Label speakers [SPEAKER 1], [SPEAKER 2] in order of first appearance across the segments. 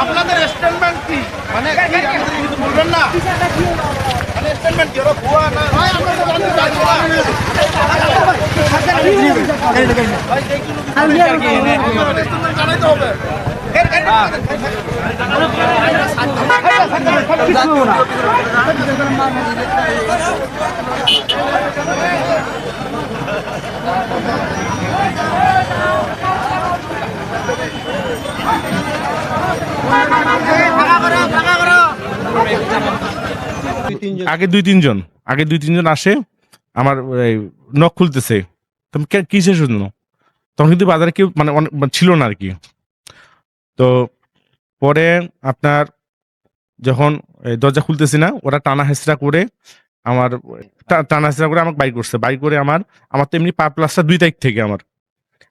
[SPEAKER 1] আপনাদের স্টেটমেন্ট কি? মানে কি আমাদের কিছু বলবেন না? মানে স্টেটমেন্ট কি? ভুয়া না? ভাই আমরা তো জানতে চাইছি না। ভাই, এইগুলো কি- আমাদের statement জানাইতে হবে।
[SPEAKER 2] আগে দুই তিনজন। আগে দুই তিনজন আসে, আমার নখ খুলতেছে। তুমি কিসের জন্য? তখন কিন্তু বাজারে কেউ মানে অনেক- মানে ছিল না আর কি তো পরে আপনার যখন দরজা খুলতেছি না, ওরা টানা হেসরা করে আমার টানা হেসরা করে আমাকে বাইক করছে। বাইক করে আমার আমার তো এমনি পা প্লাসটা দুই তারিখ থেকে আমার।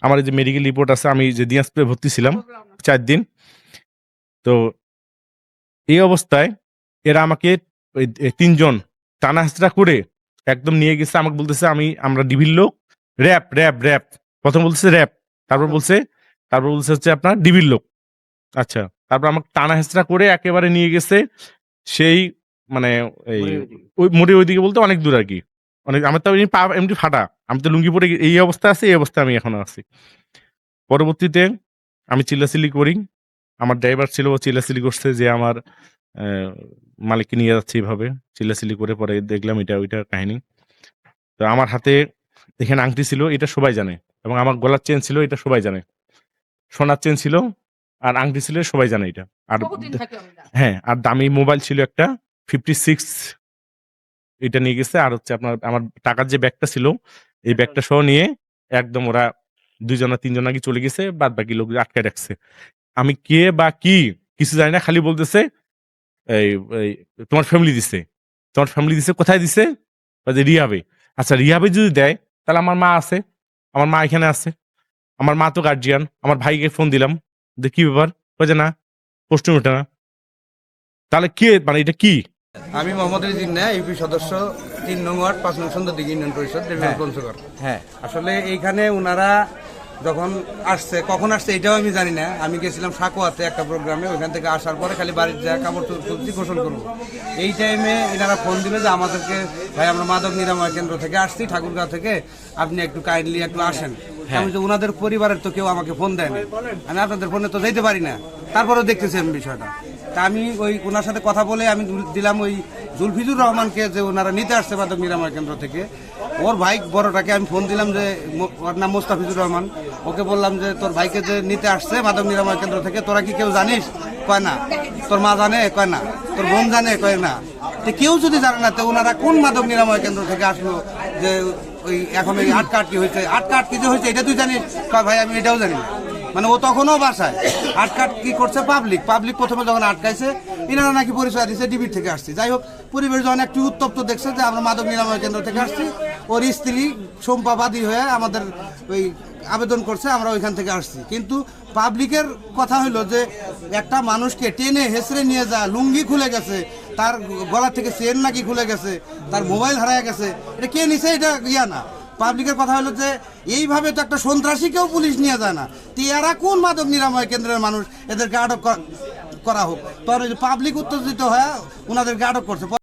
[SPEAKER 2] আমার এই যে মেডিকেল রিপোর্ট আছে, আমি যে দিনাজপুরে ভর্তি ছিলাম চার দিন। তো এই অবস্থায় এরা আমাকে ওই তিনজন টানা হাসরা করে একদম নিয়ে গেছে আমাকে বলতেছে আমি আমরা ডিবির লোক। র্যাপ র্যাপ র্যাপ। প্রথম বলতেছে র্যাপ। তারপর বলছে তারপর বলছে হচ্ছে আপনার ডিবির লোক। আচ্ছা তারপর আমাকে টানা হেসরা করে একেবারে নিয়ে গেছে সেই মানে এই ওই মোড়ে ওইদিকে বলতে অনেক দূর আর কি। অনেক আমার তো এমনি পা এমনি ফাটা। আমি তো লুঙ্গি পরে এই অবস্থা আছে এই অবস্থা আমি এখনও আছি। পরবর্তীতে আমি চিল্লাচিল্লি করি। আমার ড্রাইভার ছিল ও চিল্লাচিল্লি করছে যে আমার মালিককে নিয়ে যাচ্ছে এইভাবে চিল্লাচিল্লি করে পরে দেখলাম এটা ওইটা কাহিনী। তো আমার হাতে এখানে আংটি ছিল এটা সবাই জানে এবং আমার গলার চেন ছিল এটা সবাই জানে। সোনার চেন ছিল আর আংটি ছিল সবাই জানে এটা। আর হ্যাঁ আর দামি মোবাইল ছিল একটা ফিফটি সিক্স এটা নিয়ে গেছে। আর হচ্ছে আপনার আমার টাকার যে ব্যাগটা ছিল এই ব্যাগটা সহ নিয়ে একদম ওরা দুইজনা তিনজনা কি চলে গেছে বাদ বাকি লোক আটকে রাখছে। আমি কে বা কি কিছু জানি না খালি বলতেছে এই তোমার ফ্যামিলি দিছে। তোমার ফ্যামিলি দিছে কোথায় দিছে? যে রিহাবে আচ্ছা রিহাবে যদি দেয় তাহলে আমার মা আছে আমার মা এখানে আছে। আমার মা তো গার্জিয়ান আমার ভাইকে ফোন দিলাম যে কি ব্যাপার? বলছে না প্রশ্ন ওঠে না। তাহলে কে মানে এটা কি?
[SPEAKER 3] আমি মোহাম্মদ জিন্না ইউপি সদস্য তিন নং ওয়ার্ড পাঁচ নং সুন্দর দিঘি ইউনিয়ন পরিষদ
[SPEAKER 4] হ্যাঁ।
[SPEAKER 3] আসলে এইখানে ওনারা যখন আসছে কখন আসছে এটাও আমি জানি না। আমি গেছিলাম সাকুয়াতে একটা প্রোগ্রামে ওইখান থেকে আসার পরে খালি বাড়ির যা কাপড় তুলছি গোসল করব। এই টাইমে এনারা ফোন দিলে যে আমাদেরকে ভাই আমরা মাদক নিরাময় কেন্দ্র থেকে আসছি ঠাকুরগাঁও থেকে। আপনি একটু কাইন্ডলি একটু আসেন। আমি যে ওনাদের পরিবারের তো কেউ আমাকে ফোন দেয়নি আমি আপনাদের ফোনে তো যেতে পারি না। তারপরেও দেখতেছি আমি বিষয়টা। তা আমি ওই ওনার সাথে কথা বলে আমি দিলাম ওই জুলফিজুর রহমানকে যে ওনারা নিতে আসছে মাদক নিরাময় কেন্দ্র থেকে। ওর ভাই বড়টাকে আমি ফোন দিলাম যে ওর নাম মোস্তাফিজুর রহমান। ওকে বললাম যে, তোর ভাইকে যে নিতে আসছে মাদক নিরাময় কেন্দ্র থেকে, তোরা কি কেউ জানিস? কয় না। তোর মা জানে? কয় না। তোর বোন জানে? কয় না। তো কেউ যদি জানে না, তো ওনারা কোন মাদক নিরাময় কেন্দ্র থেকে আসলো যে ওই এখন ওই আটকা আটকি হয়েছে? আটকা আটকি যে হয়েছে, এটা তুই জানিস? কয় ভাই, আমি এটাও জানি না। মানে ও তখনও বাসায়। আটকাট কি করছে? পাবলিক পাবলিক প্রথমে যখন আটকাইছে এনারা নাকি পরিচয় দিচ্ছে ডিবির থেকে আসছে। যাই হোক, পরিবেশ যখন একটু উত্তপ্ত দেখছে যে আমরা মাদক নিরাময় কেন্দ্র থেকে আসছি, ওর স্ত্রী সম্পাবাদী হয়ে আমাদের ওই আবেদন করছে, আমরা ওইখান থেকে আসছি। কিন্তু পাবলিকের কথা হলো যে একটা মানুষকে টেনে হেসড়ে নিয়ে যা, লুঙ্গি খুলে গেছে, তার গলা থেকে চেন নাকি খুলে গেছে, তার মোবাইল হারায় গেছে, এটা কে নিছে? এটা ইয়া না। পাবলিকের কথা হলো যে, এইভাবে তো একটা সন্ত্রাসীকেও পুলিশ নিয়ে যায় না। তো এরা কোন মাদক নিরাময় কেন্দ্রের মানুষ? এদেরকে আটক করা- হোক। তবে পাবলিক উত্তেজিত হয়ে ওনাদেরকে আটক করছে।